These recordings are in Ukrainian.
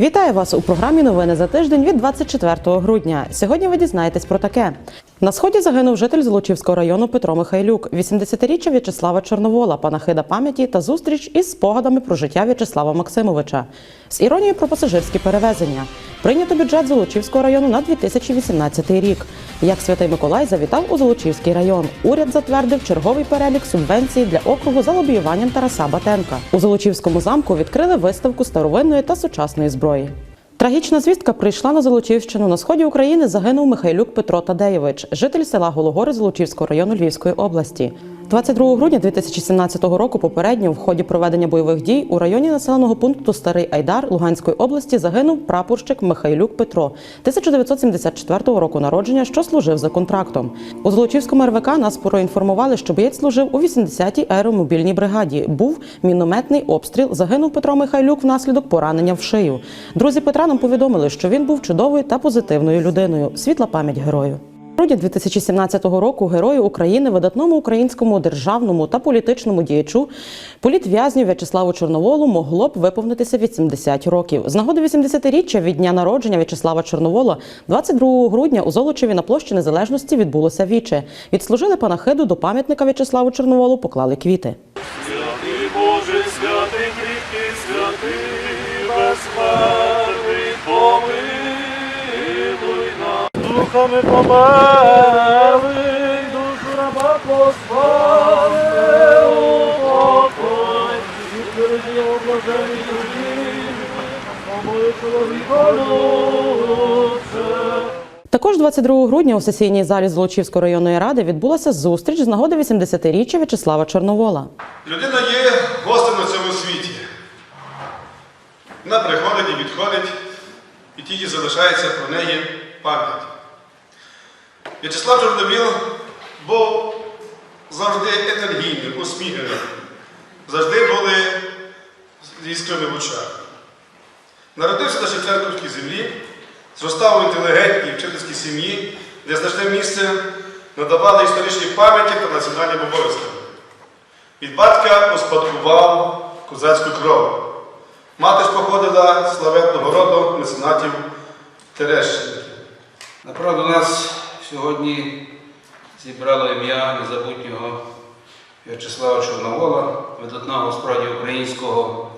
Вітаю вас у програмі Новини за тиждень від 24 грудня. Сьогодні ви дізнаєтесь про таке: на сході загинув житель Золочівського району Петро Михайлюк, 80-річчя В'ячеслава Чорновола, панахида пам'яті та зустріч із спогадами про життя В'ячеслава Максимовича з іронією про пасажирські перевезення. Прийнято бюджет Золочівського району на 2018 рік. Як Святий Миколай завітав у Золочівський район. Уряд затвердив черговий перелік субвенцій для округу за лобіюванням Тараса Батенка. У Золочівському замку відкрили виставку старовинної та сучасної зброї. Трагічна звістка прийшла на Золочівщину. На сході України загинув Михайлюк Петро Тадеєвич, житель села Гологори Золочівського району Львівської області. 22 грудня 2017 року попередньо в ході проведення бойових дій у районі населеного пункту Старий Айдар Луганської області загинув прапорщик Михайлюк Петро 1974 року народження, що служив за контрактом. У Золочівському РВК нас проінформували, що боєць служив у 80-й аеромобільній бригаді. Був мінометний обстріл. Загинув Петро Михайлюк внаслідок поранення в шию. Друзі Петра нам повідомили, що він був чудовою та позитивною людиною. Світла пам'ять герою. Грудні 2017 року герою України, видатному українському державному та політичному діячу, політв'язню В'ячеславу Чорноволу могло б виповнитися 80 років. З нагоди 80-річчя від дня народження В'ячеслава Чорновола 22 грудня у Золочеві на площі Незалежності відбулося віче. Відслужили панахиду до пам'ятника В'ячеславу Чорноволу, поклали квіти. Святий Боже, святий кріпкий, святий безсмертний, помилуй Духами померли, душу раба послали у покой, і тверді облажені душі, помили чоловіка лучше. Також 22 грудня у сесійній залі Золочівської районної ради відбулася зустріч з нагоди 80-річчя В'ячеслава Чорновола. Людина є гостем на цьому світі. Вона приходить і відходить, і тільки залишається про неї пам'ять. В'ячеслав Чорновіл був завжди енергійним, усміхненим, завжди були іскрами в очах. Народився на Шевченківській землі, зростав у інтелігентній вчительській сім'ї, де значне місце надавали історичній пам'яті та національним обов'язкам. Від батька успадкував козацьку кров. Мати ж походила з славетного роду меценатів Терещенків. Направду нас сьогодні зібрало ім'я незабутнього В'ячеслава Чорновола, видатного справді українського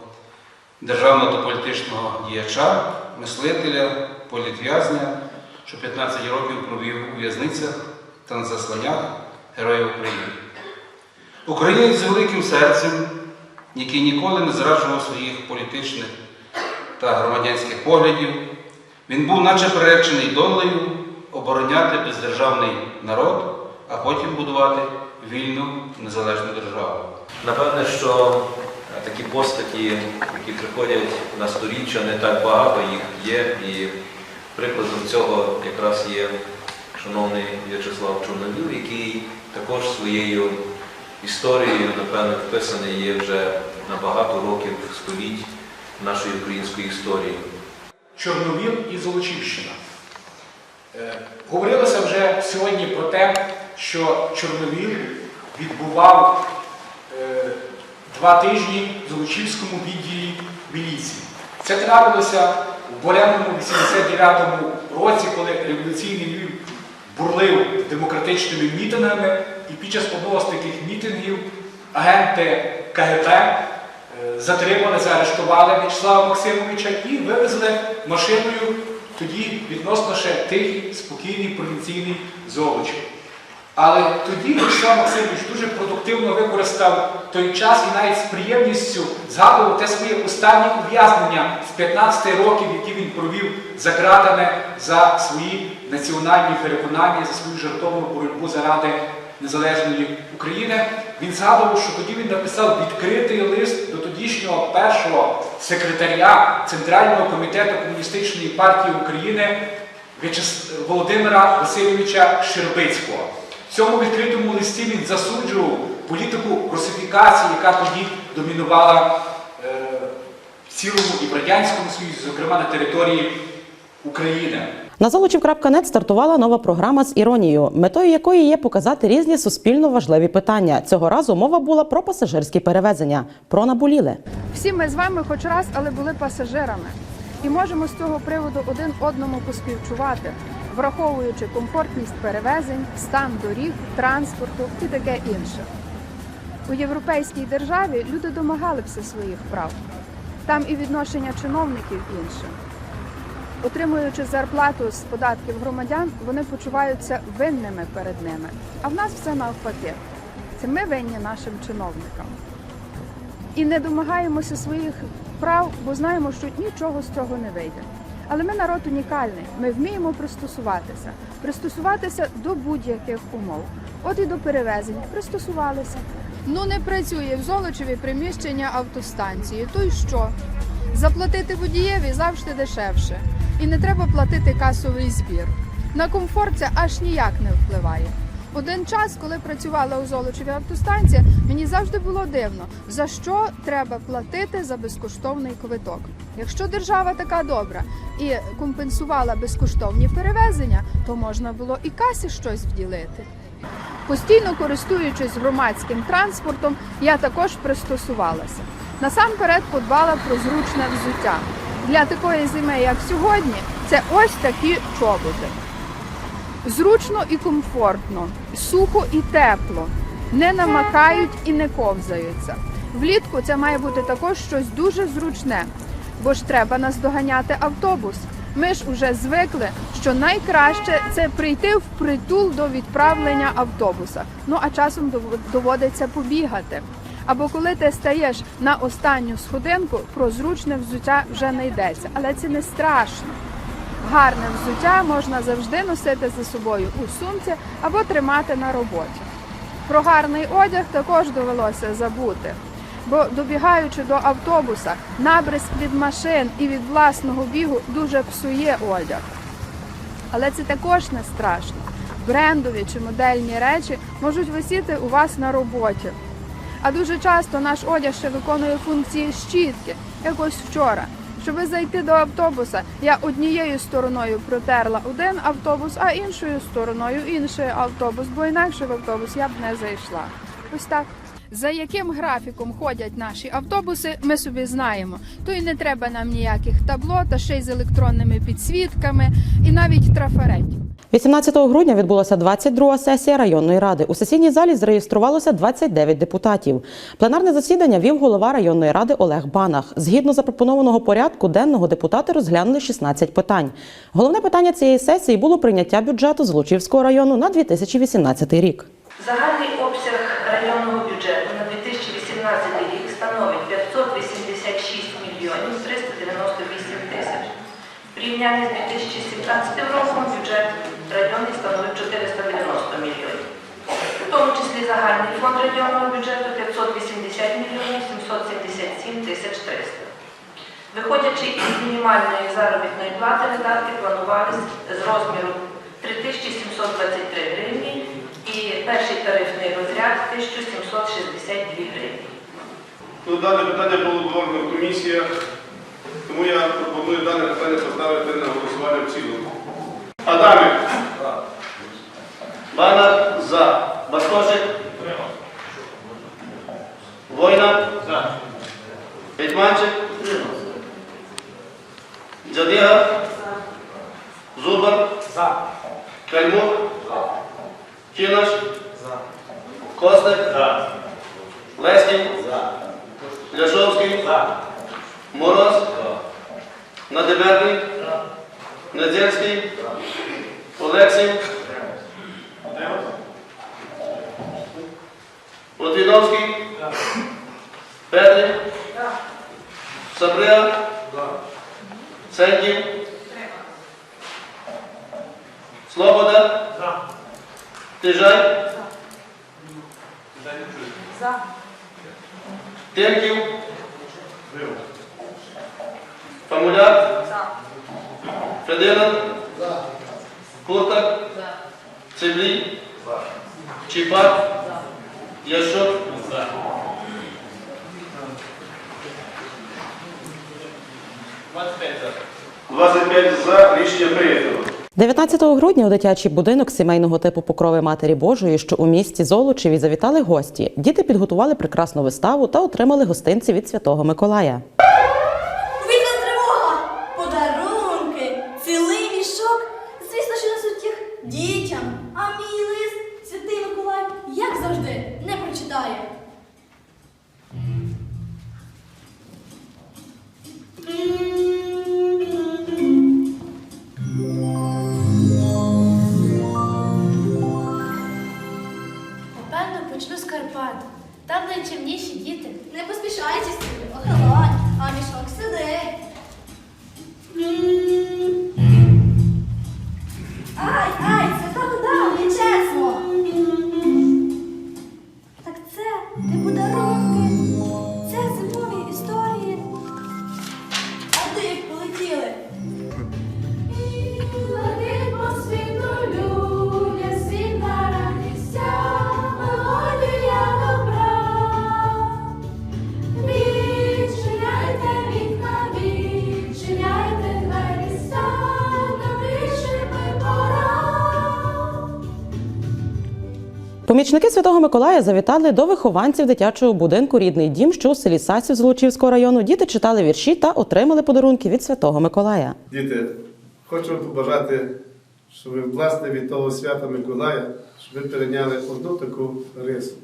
державного та політичного діяча, мислителя, політв'язня, що 15 років провів у в'язницях та на засланнях Героїв України. Українець з великим серцем, який ніколи не зраджував своїх політичних та громадянських поглядів, він був наче приречений долею обороняти бездержавний народ, а потім будувати вільну незалежну державу. Напевне, що е, такі постаті, які приходять на сторіччя, не так багато їх є. І прикладом цього якраз є шановний В'ячеслав Чорновіл, який також своєю історією, напевне, вписаний є вже на багато років століть нашої української історії. Чорновіл і Золочівщина. Е, Говорилося вже сьогодні про те, що Чорновіл відбував е, два тижні в Золочівському відділі міліції. Це трапилося у буремному 89-му році, коли революційний Львів бурлив демократичними мітингами, і під час одного з таких мітингів агенти КГБ е, затримали, заарештували В'ячеслава Максимовича і вивезли машиною тоді відносно ще тихий, спокійний, провінційний Золочів. Але тоді В'ячеслав Максимович дуже продуктивно використав той час і навіть з приємністю згадував те своє останнє ув'язнення з 15 років, які він провів за ґратами за свої національні переконання, за свою жертовну боротьбу заради незалежної України. Він згадував, що тоді він написав відкритий лист до тодішнього першого секретаря Центрального комітету Комуністичної партії України Володимира Васильовича Щербицького. В цьому відкритому листі він засуджував політику русифікації, яка тоді домінувала е, в цілому і в Радянському Союзі, зокрема на території України. На Золочів.нет стартувала нова програма з іронією, метою якої є показати різні суспільно важливі питання. Цього разу мова була про пасажирські перевезення, про наболіле. Всі ми з вами хоч раз, але були пасажирами. і можемо з цього приводу один одному поспівчувати, враховуючи комфортність перевезень, стан доріг, транспорту і таке інше. У європейській державі люди домагалися своїх прав. Там і відношення чиновників інше. Отримуючи зарплату з податків громадян, вони почуваються винними перед ними. А в нас все навпаки. Це ми винні нашим чиновникам. І не домагаємося своїх прав, бо знаємо, що нічого з цього не вийде. Але ми народ унікальний. Ми вміємо пристосуватися, пристосуватися до будь-яких умов. От і до перевезень пристосувалися. Ну не працює в Золочеві приміщення автостанції. То й що? Заплатити водієві завжди дешевше. І не треба платити касовий збір. На комфорт це аж ніяк не впливає. Один час, коли працювала у Золочеві автостанція, мені завжди було дивно, за що треба платити за безкоштовний квиток. Якщо держава така добра і компенсувала безкоштовні перевезення, то можна було і касі щось вділити. Постійно користуючись громадським транспортом, я також пристосувалася. Насамперед подбала про зручне взуття. Для такої зими, як сьогодні, це ось такі чоботи. Зручно і комфортно, сухо і тепло, не намакають і не ковзаються. Влітку це має бути також щось дуже зручне, бо ж треба наздоганяти автобус. Ми ж уже звикли, що найкраще це прийти в притул до відправлення автобуса. Ну а часом доводиться побігати. Або коли ти стаєш на останню сходинку, про зручне взуття вже не йдеться, але це не страшно. Гарне взуття можна завжди носити за собою у сумці або тримати на роботі. Про гарний одяг також довелося забути, бо добігаючи до автобуса, набризк від машин і від власного бігу дуже псує одяг. Але це також не страшно. Брендові чи модельні речі можуть висіти у вас на роботі. А дуже часто наш одяг ще виконує функції щітки, як ось вчора. Щоб зайти до автобуса, я однією стороною протерла один автобус, а іншою стороною інший автобус, бо інакше в автобус я б не зайшла. Ось так. За яким графіком ходять наші автобуси, ми собі знаємо. То й не треба нам ніяких табло, та ще й з електронними підсвітками, і навіть трафаретів. 18 грудня відбулася 22-га сесія районної ради. У сесійній залі зареєструвалося 29 депутатів. Пленарне засідання вів голова районної ради Олег Банах. Згідно запропонованого порядку денного депутати розглянули 16 питань. Головне питання цієї сесії було прийняття бюджету Злочівського району на 2018 рік. Загальний обсяг районного бюджету на 2018 рік становить 586 мільйонів 398 тисяч. В порівнянні з 2017 роком бюджет районний становить 490 мільйонів. У тому числі загальний фонд районного бюджету 580 мільйонів 777 тисяч 300. Виходячи із мінімальної заробітної плати, видатки планувалися з розміру 3723 гривні і перший тарифний розряд 1762 гривні. Ну, дане питання було обговорено в комісіях, тому я пропоную дане питання поставити на голосування в цілому. Адамик. Банак за. Бастошик. Война. За. Гетьманчик. Джадига. Зубар. За. Кальмук. Кінаш. За. Костик. За. Леснів. За. Ляшовський. За. Мороз. За. Надеберний. Недзельський. Олексій. Лотвіновський. Петрик. Сабрия. Сеньків. Слобода. Тижай. Тимків. Фамуляк. Федина. Куртак. Цивлій. Чіпак. Яшок. 25 за. Рішення прийнято. 19 грудня у дитячий будинок сімейного типу покрови Матері Божої, що у місті Золочеві завітали гості. Діти підготували прекрасну виставу та отримали гостинці від Святого Миколая. Повітряна тривога, подарунки, цілий мішок. Звісно, що несуть їх дітям. А мій лист святий Миколай, як завжди, не прочитає. Це Помічники Святого Миколая завітали до вихованців дитячого будинку Рідний дім, що у селі Сасів Золочівського району. Діти читали вірші та отримали подарунки від Святого Миколая. Діти, хочу побажати, щоб ви власне від того свята Миколая, щоб ви перейняли одну таку рису.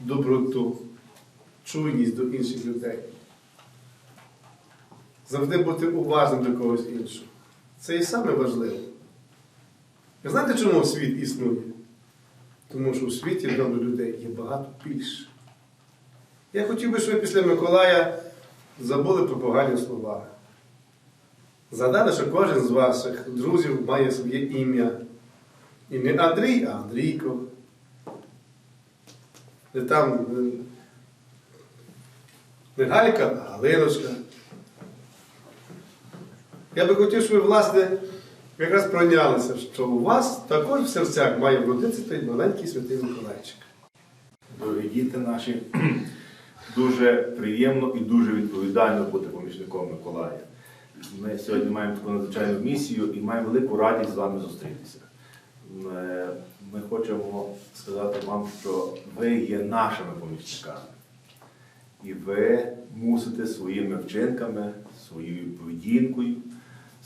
Доброту, чуйність до інших людей. Завжди бути уважним до когось іншого. Це і саме важливе. Ви знаєте, чому світ існує? Тому що у світі добрих людей є багато більше. Я хотів би, щоб ви після Миколая забули про погані слова. Згадали, що кожен з ваших друзів має своє ім'я. І не Андрій, а Андрійко. Не там е, не Галька, а Галиночка. Я би хотів, щоб ви, власне, якраз пройнялися, що у вас також в серцях має вродитися той маленький святий Миколайчик. Дорогі діти наші, дуже приємно і дуже відповідально бути помічником Миколая. Ми сьогодні маємо таку надзвичайну місію і маємо велику радість з вами зустрітися. Е, Ми хочемо сказати вам, що ви є нашими помічниками. І ви мусите своїми вчинками, своєю поведінкою,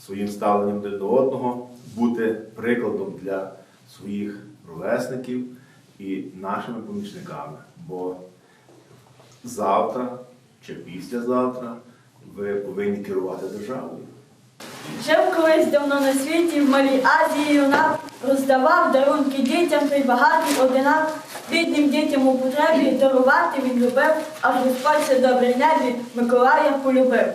своїм ставленням до одного бути прикладом для своїх ровесників і нашими помічниками. Бо завтра чи післязавтра ви повинні керувати державою. Жив колись давно на світі, в Малій Азії юнак роздавав дарунки дітям, той багатий одинак. Бідним дітям у потребі дарувати він любив, аж Господь все добре небі Миколая полюбив.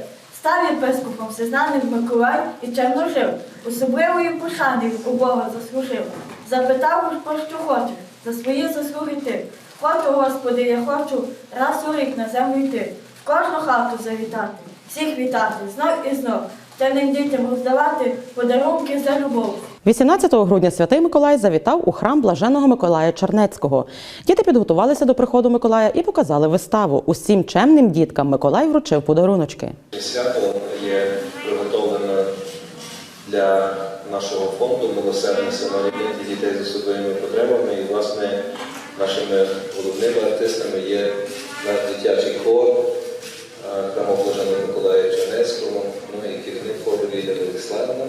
Став єпископом всезнаним Миколай і чемно жив. Особливої пошани у Бога заслужив. Запитав уж про що хоче, за свої заслуги ти. Хочу, Господи, я хочу раз у рік на землю йти, в кожну хату завітати, всіх вітати, знов і знов, темним дітям роздавати подарунки за любов. 18 грудня святий Миколай завітав у храм блаженого Миколая Чернецького. Діти підготувалися до приходу Миколая і показали виставу. Усім чемним діткам Миколай вручив подаруночки. Свято є приготовлено для нашого фонду милосердне самоління дітей з особливими потребами. І, власне, нашими головними артистами є наш дитячий хор е, храму Блаженого Миколая Чернецького, ну і керівник хору Лілія Владиславівна,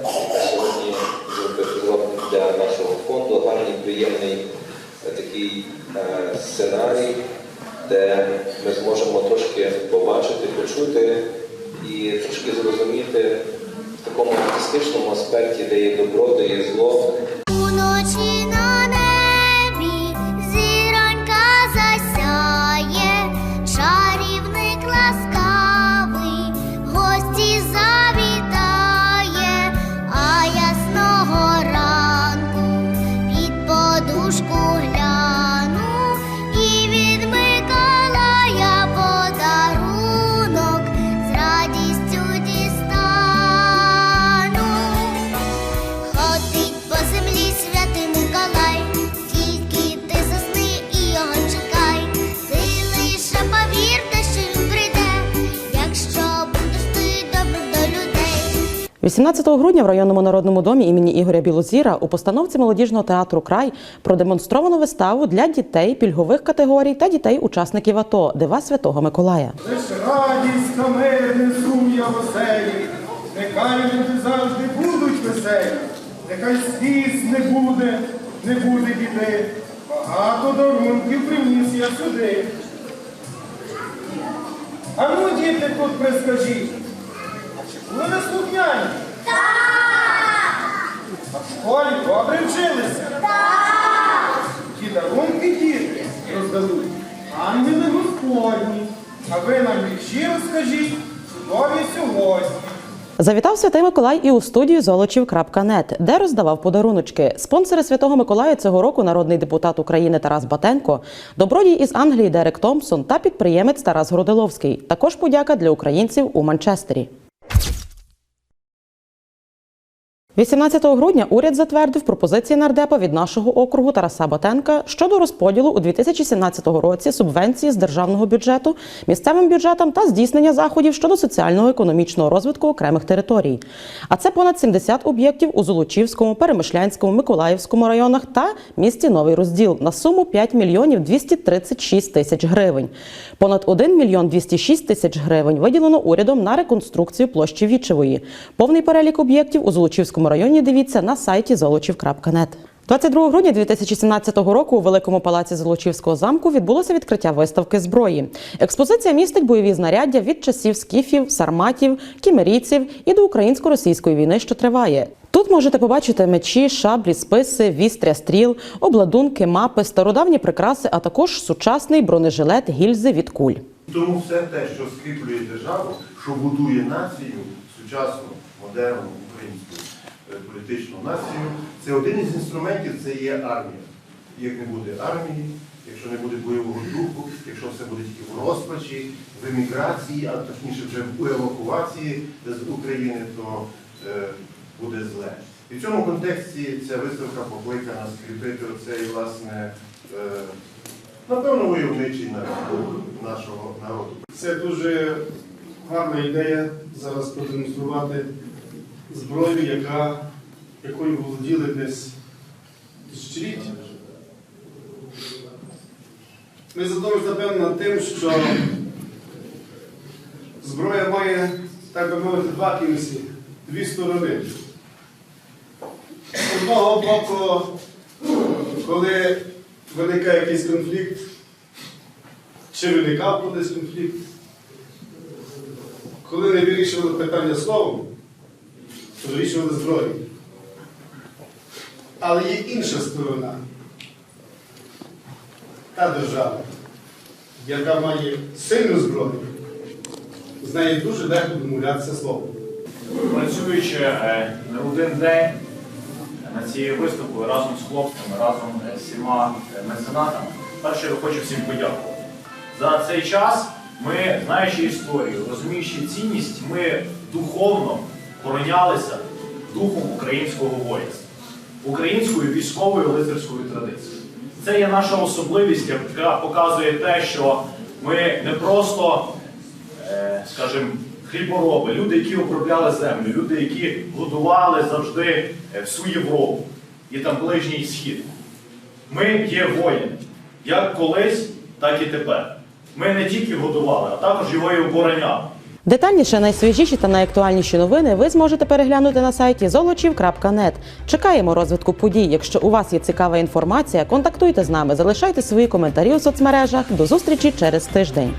18 грудня в районному народному домі імені Ігоря Білозіра у постановці молодіжного театру Край продемонстровано виставу для дітей пільгових категорій та дітей-учасників АТО Дива Святого Миколая. Лиш радість та мир несу я в оселі, нехай люди завжди будуть веселі, нехай сліз не буде, не буде біди, багато дарунків приніс я сюди. А ну, діти, тут прискажіть, ви слухняні? А в школі добре вчилися? Ті дарунки діти роздадуть, ангели Господні, а ви нам вірші розкажіть, чудові сьогодні. Завітав святий Миколай і у студію золочів.нет, де роздавав подаруночки. Спонсори святого Миколая цього року народний депутат України Тарас Батенко, добродій із Англії Дерек Томпсон та підприємець Тарас Грудиловський. Також подяка для українців у Манчестері. 18 грудня уряд затвердив пропозиції нардепа від нашого округу Тараса Батенка щодо розподілу у 2017 році субвенції з державного бюджету місцевим бюджетам та здійснення заходів щодо соціально-економічного розвитку окремих територій. А це понад 70 об'єктів у Золочівському, Перемишлянському, Миколаївському районах та місті Новий Розділ на суму 5 мільйонів 236 тисяч гривень. Понад 1 мільйон 206 тисяч гривень виділено урядом на реконструкцію площі Вічевої. Повний перелік об'єктів у Золочівському районі дивіться на сайті золочів.нет. 22 грудня 2017 року у Великому палаці Золочівського замку відбулося відкриття виставки зброї. Експозиція містить бойові знаряддя від часів скіфів, сарматів, кімерійців і до українсько-російської війни, що триває. Тут можете побачити мечі, шаблі, списи, вістря, стріл, обладунки, мапи, стародавні прикраси, а також сучасний бронежилет гільзи від куль. Тому все те, що скріплює державу, що будує націю, сучасну, модерну, українську політичну націю, це один із інструментів це є армія. Як не буде армії, якщо не буде бойового духу, якщо все буде тільки в розпачі, в еміграції, а точніше вже в евакуації з України, то е, буде зле. І в цьому контексті ця виставка покликана скріпити оцей, власне, е, напевно, войовничий народ нашого народу. Це дуже гарна ідея зараз продемонструвати зброю, яка, якою володіли десь тисячоліття. Ми задумалися, напевно, тим, що зброя має, так би мовити, два кінці, дві сторони. З одного боку, коли виникає якийсь конфлікт, чи виникав колись конфлікт, коли не вирішували питання словом, то вирішували зброєю. Але є інша сторона. Та держава, яка має сильну зброю, з нею дуже легко домовлятися словом. Працюючи е, не один день над цією виставкою разом з хлопцями, разом з всіма е, меценатами, перше я хочу всім подякувати. За цей час ми, знаючи історію, розуміючи цінність, ми духовно поронялися духом українського воїнства, українською військовою лицарською традицією. Це є наша особливість, яка показує те, що ми не просто е, скажімо, хлібороби, люди, які обробляли землю, люди, які годували завжди е, всю Європу і там ближній схід. Ми є воїни, як колись, так і тепер. Ми не тільки годували, а також його і обороняли. Детальніше найсвіжіші та найактуальніші новини ви зможете переглянути на сайті золочів.нет. Чекаємо розвитку подій. Якщо у вас є цікава інформація, контактуйте з нами, залишайте свої коментарі у соцмережах. До зустрічі через тиждень.